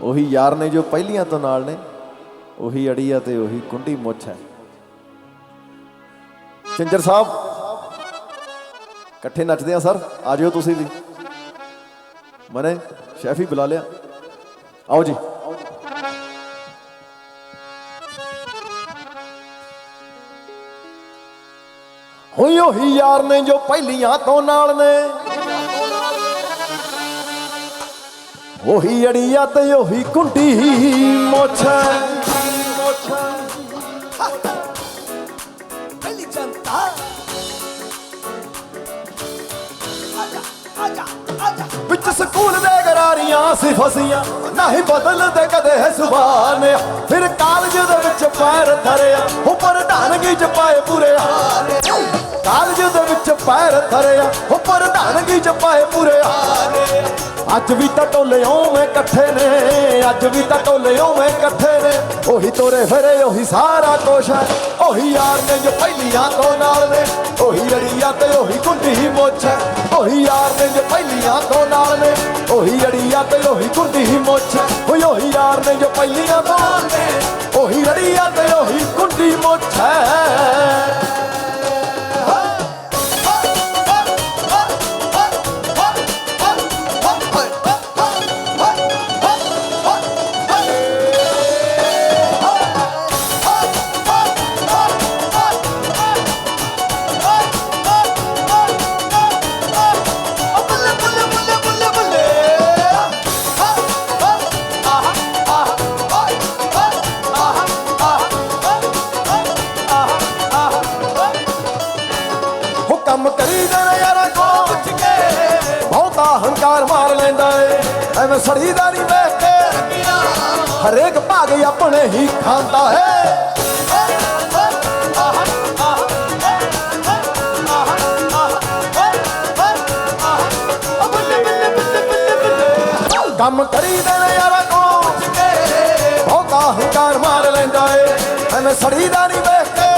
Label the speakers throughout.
Speaker 1: ਉਹੀ ਯਾਰ ਨੇ ਜੋ ਪਹਿਲੀਆਂ ਤੋਂ ਨਾਲ ਨੇ, ਉਹੀ ਅੜੀ ਆ ਤੇ ਉਹੀ ਕੁੰਡੀ ਮੁੱਛ ਹੈ। ਚੰਜਰ ਸਾਹਿਬ, ਇਕੱਠੇ ਨੱਚਦੇ ਆ ਸਰ, ਆ ਜਿਓ ਤੁਸੀਂ ਵੀ। ਮਨੇ, ਸ਼ੈਫੀ ਬੁਲਾ ਲਿਆ। ਆਓ ਜੀ। ਹੋਈ ਉਹੀ ਯਾਰ ਨੇ ਜੋ ਪਹਿਲੀਆਂ ਤੋਂ ਨਾਲ ਨੇ। ਉਹੀ ਅੜੀਆ ਤੇ ਉਹੀ ਕੁੰਡੀ ਮੁੱਛ।
Speaker 2: ਪਹਿਲੀ ਜਨਤਾ।
Speaker 1: ਵਿੱਚ ਸਕੂਲ ਦੇ ਗਰਾਰੀਆਂ ਸੀ ਫਸੀਆਂ ਨਹੀਂ ਬਦਲਦੇ ਕਦੇ ਹੈ ਸੁਭਾਨੇ ਫਿਰ ਕਾਲਜ ਦੇ ਵਿੱਚ ਪੈਰ ਧਰਿਆ ਉੱਪਰ ਢਾਨਗੀ ਚ ਪਾਏ ਪੂਰੇ ਹਾਰੇ। ਕਾਲਜ ਦੇ ਵਿੱਚ ਪੈਰ ਧਰਿਆ ਉੱਪਰ ਢਾਨਗੀ ਚ ਪਾਏ ਪੂਰੇ ਹਾਰੇ ਅੱਜ ਵੀ ਤਾਂ ਟੋਲੇ ਓਵੇਂ ਇਕੱਠੇ ਨੇ, ਅੱਜ ਵੀ ਤਾਂ ਟੋਲੇ ਓਵੇਂ ਇਕੱਠੇ ਨੇ। ਉਹੀ ਤੋਰੇ ਫਿਰੇ, ਉਹੀ ਸਾਰਾ ਕੁਛ ਹੈ, ਉਹੀ ਯਾਰ ਨੇ ਜੋ ਪਹਿਲੀਆਂ ਤੋਂ ਨਾਲ ਨੇ, ਉਹੀ ਅੜੀਆਂ ਤੇ ਉਹੀ ਕੁੰਡੀ ਮੁੱਛ ਹੈ, ਉਹੀ ਯਾਰ ਨੇ ਜੋ ਪਹਿਲੀਆਂ ਤੋਂ ਨਾਲ ਨੇ, ਉਹੀ ਅੜੀਆਂ ਤੇ ਉਹੀ ਕੁੰਡੀ ਮੁੱਛ ਹੈ ਉਹੀ ਯਾਰ ਨੇ ਜੋ ਪਹਿਲੀਆਂ ਤੋਂ ਨਾਲ ਨੇ, ਉਹੀ ਅੜੀਆਂ ਤੇ ਉਹੀ ਕੁੰਡੀ ਮੁੱਛ ਹੈ। ਐਵੇਂ ਸੜੀਦਾ ਨਹੀਂ ਵੇਖ ਕੇ ਹਰੇਕ ਭਾਗ ਆਪਣੇ ਹੀ ਖਾਂਦਾ ਹੈ। ਕੰਮ ਕਰੀ ਦੇਣਾ ਯਾਰਾ ਕੋਚ ਕੇ। ਬਹੁਤਾ ਹੰਕਾਰ ਮਾਰ ਲੈਂਦਾ ਏ। ਐਵੇਂ ਸੜੀਦਾ ਨਹੀਂ ਵੇਖ ਕੇ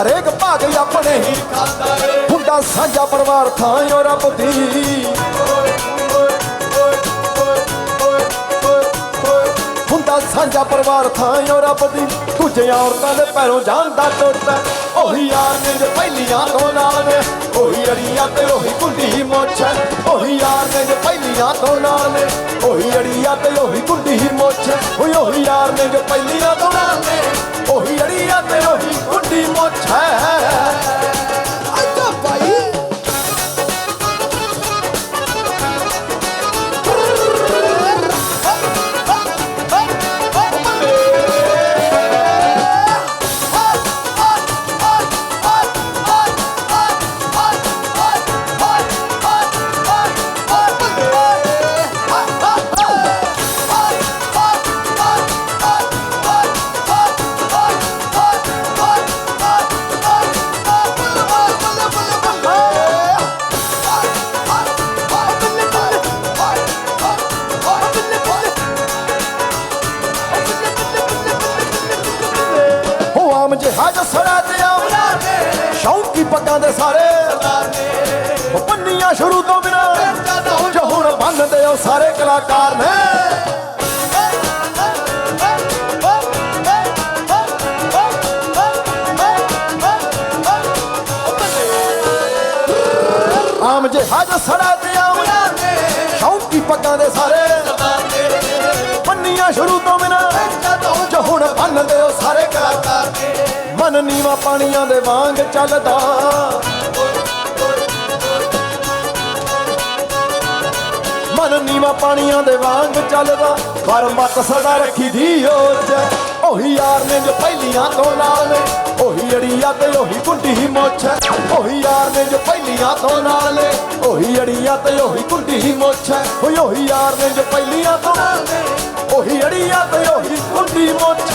Speaker 1: ਹਰੇਕ ਭਾਗ ਆਪਣੇ ਹੀ ਖਾਂਦਾ ਏ। ਹੁੰਦਾ ਸਾਂਝਾ ਪਰਿਵਾਰ ਥਾਂ ਓ ਰੱਬ ਦੀ। ਹੁੰਦਾ ਪਰਿਵਾਰ ਥਾਂ ਓ ਰੱਬ ਦੀ। ਦੂਜੀਆਂ ਔਰਤਾਂ ਦੇ ਪੈਰੋਂ ਜਾਂਦਾ ਟੁੱਟਦਾ ਉਹੀ ਯਾਰ ਨੇ ਜੋ ਪਹਿਲੀਆਂ ਤੋਂ ਨਾਲ ਨੇ, ਉਹੀ ਅੜੀਆਂ ਤੇ ਉਹੀ ਕੁੰਡੀ ਮੁੱਛ। ਉਹੀ ਯਾਰ ਨੇ ਜੋ ਪਹਿਲੀਆਂ ਤੋਂ ਨਾਲ ਨੇ, ਉਹੀ ਅੜੀਆਂ ਤੇ ਉਹੀ ਕੁੰਡੀ ਮੁੱਛ। ਹੈ। ਓਏ ਉਹੀ ਯਾਰ ਨੇ ਜੋ ਪਹਿਲੀਆਂ ਤੋਂ ਨਾਲ ਨੇ, ਉਹੀ ਅੜੀਆਂ ਤੇ ਉਹੀ ਕੁੰਡੀ ਮੁੱਛ। ਹੋ ਸੜਾ ਤੇ ਆਮਲਾ ਸ਼ੌਂਕੀ ਪੱਗਾਂ ਦੇ ਸਾਰੇ। ਉਹ ਪੰਨੀਆਂ ਸ਼ੁਰੂ ਤੋਂ ਬਿਨਾ ਜੋ ਬੰਨਦੇ ਉਹ ਸਾਰੇ ਕਲਾਕਾਰ ਨੇ। ਆਮ ਜਹਾਜ਼ ਸੜਾ ਤੇ ਆਮਲਾ ਸ਼ੌਂਕੀ ਪੱਗਾਂ ਦੇ ਸਾਰੇ। ਨੀਵਾ ਪਾਣੀਆਂ ਦੇ ਵਾਂਗ ਚੱਲਦਾ। ਮਨ ਨੀਵਾ ਪਾਣੀਆਂ ਦੇ ਵਾਂਗ ਚੱਲਦਾ। ਪਰ ਮਤ ਸਦਾ ਰੱਖੀ ਦੀ ਓਚ ਉਹੀ ਯਾਰ ਨੇ ਜੋ ਪਹਿਲੀਆਂ ਤੋਂ ਨਾਲ ਨੇ। ਉਹੀ ਅੜੀਆ ਤੇ ਉਹੀ ਕੁੰਡੀ ਮੁੱਛ। ਹੈ। ਉਹੀ ਯਾਰ ਨੇ ਜੋ ਪਹਿਲੀਆਂ ਤੋਂ ਨਾਲ ਨੇ। ਉਹੀ ਅੜੀਆ ਤੇ ਉਹੀ ਕੁੰਡੀ ਮੁੱਛ। ਹੈ। ਓਏ ਉਹੀ ਯਾਰ ਨੇ ਜੋ ਪਹਿਲੀਆਂ ਤੋਂ ਨਾਲ ਨੇ। ਉਹੀ ਅੜੀਆ ਤੇ ਉਹੀ ਕੁੰਡੀ ਮੁੱਛ।